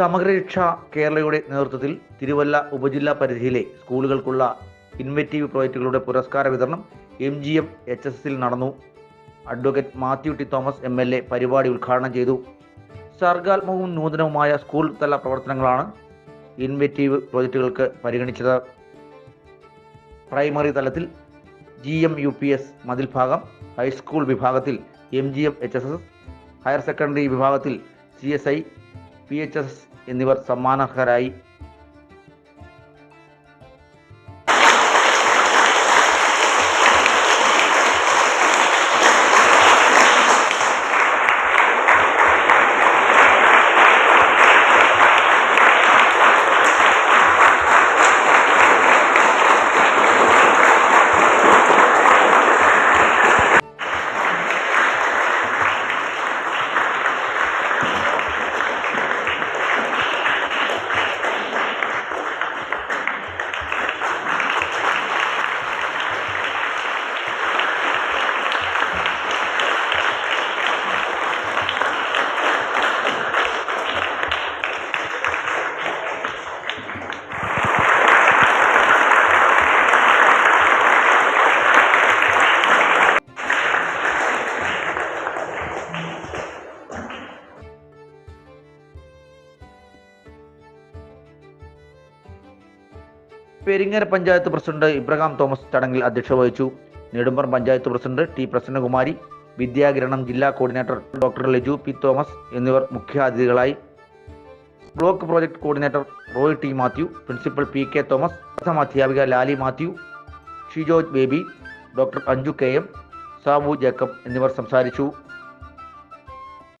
സമഗ്രരക്ഷ കേരളയുടെ നേതൃത്വത്തിൽ തിരുവല്ല ഉപജില്ലാ പരിധിയിലെ സ്കൂളുകൾക്കുള്ള ഇൻവെറ്റീവ് പ്രോജക്റ്റുകളുടെ പുരസ്കാര വിതരണം M G M H S എസിൽ നടന്നു. Advocate Mathew T Thomas M L A പരിപാടി ഉദ്ഘാടനം ചെയ്തു. സർഗാത്മകവും നൂതനവുമായ സ്കൂൾ തല പ്രവർത്തനങ്ങളാണ് ഇൻവെറ്റീവ് പ്രോജക്റ്റുകൾക്ക് പരിഗണിച്ചത്. പ്രൈമറി തലത്തിൽ G M U P S മതിൽ ഭാഗം ഹൈസ്കൂൾ വിഭാഗത്തിൽ M G M H S S higher secondary വിഭാഗത്തിൽ C S I P H S എന്നിവർ സമ്മാനാർഹരായി. പെരിങ്ങര പഞ്ചായത്ത് പ്രസിഡന്റ് ഇബ്രഹാം തോമസ് ചടങ്ങിൽ അധ്യക്ഷത വഹിച്ചു. നെടുമ്പറം പഞ്ചായത്ത് പ്രസിഡന്റ് ടി പ്രസന്നകുമാരി വിദ്യാകിരണം ജില്ലാ coordinator doctor Liju P Thomas എന്നിവർ മുഖ്യാതിഥികളായി. Block project coordinator Roy T Mathew principal P K Thomas പ്രഥമ അധ്യാപിക Lali Mathew Shijoj Baby doctor Anju K M Sabu Jacob എന്നിവർ സംസാരിച്ചു.